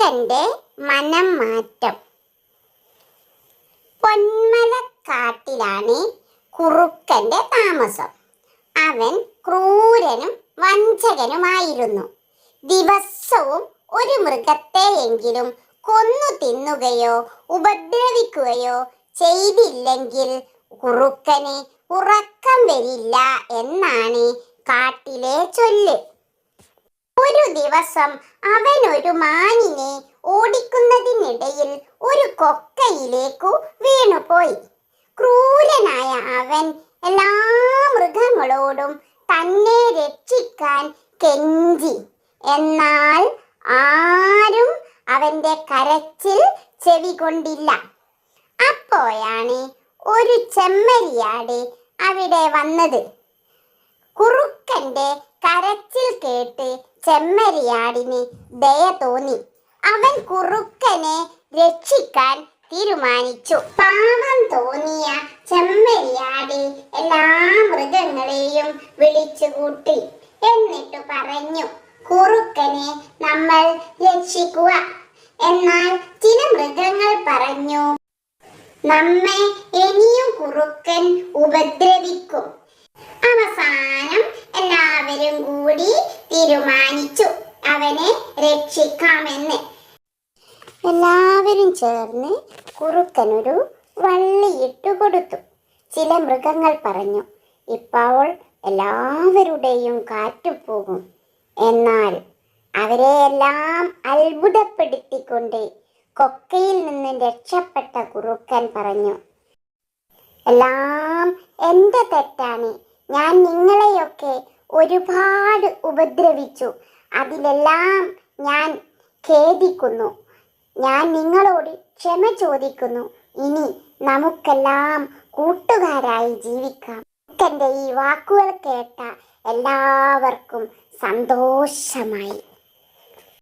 കുറുക്കന്റെ മനം മാറ്റം. പൊന്മലക്കാട്ടിലാണ് കുറുക്കന്റെ താമസം. അവൻ ക്രൂരനും വഞ്ചകനുമായിരുന്നു. ദിവസവും ഒരു മൃഗത്തെയെങ്കിലും കൊന്നു തിന്നുകയോ ഉപദ്രവിക്കുകയോ ചെയ്തില്ലെങ്കിൽ കുറുക്കന് ഉറക്കം വരില്ല എന്നാണ് കാട്ടിലെ ചൊല്ല്. ഒരു ദിവസം അവൻ ഒരു മാനിനെ ഓടിക്കുന്നതിനിടയിൽ ഒരു കൊക്കയിലേക്കു വീണുപോയി. ക്രൂരനായ അവൻ എല്ലാ മൃഗങ്ങളോടും തന്നെ രക്ഷിക്കാൻ കെഞ്ചി. എന്നാൽ ആരും അവന്റെ കരച്ചിൽ ചെവികൊണ്ടില്ല. അപ്പോഴാണ് ഒരു ചെമ്മരിയാട് അവിടെ വന്നത്. കുറുക്കന്റെ കരച്ചിൽ കേട്ട് ചെമ്മരിയാടിന് ദയ തോന്നി. അവൻ കുറുക്കനെ രക്ഷിക്കാൻ തീരുമാനിച്ചു. പാപം തോന്നിയ ചെമ്മരിയാടി എല്ലാ മൃഗങ്ങളെയും വിളിച്ചുകൂട്ടി എന്നിട്ട് പറഞ്ഞു കുറുക്കനെ നമ്മൾ രക്ഷിക്കുക. എന്നാൽ ചില മൃഗങ്ങൾ പറഞ്ഞു നമ്മെ ഇനിയും കുറുക്കൻ ഉപദ്രവിക്കും. തീരുമാനിച്ചു അവനെ രക്ഷിക്കാമെന്ന്. എല്ലാവരും ചേർന്ന് കുറുക്കനൊരു വള്ളിയിട്ടു കൊടുത്തു. ചില മൃഗങ്ങൾ പറഞ്ഞു ഇപ്പോൾ എല്ലാവരുടെയും കാറ്റു പോകും. എന്നാൽ അവരെയെല്ലാം അത്ഭുതപ്പെടുത്തിക്കൊണ്ട് കൊക്കയിൽ നിന്ന് രക്ഷപ്പെട്ട കുറുക്കൻ പറഞ്ഞു എല്ലാം എന്റെ തെറ്റാണ്. ഞാൻ നിങ്ങളെയൊക്കെ ഒരുപാട് ഉപദ്രവിച്ചു. അതിലെല്ലാം ഞാൻ ഖേദിക്കുന്നു. ഞാൻ നിങ്ങളോട് ക്ഷമ ചോദിക്കുന്നു. ഇനി നമുക്കെല്ലാം കൂട്ടുകാരായി ജീവിക്കാം. എന്റെ ഈ വാക്കുകൾ കേട്ട എല്ലാവർക്കും സന്തോഷമായി.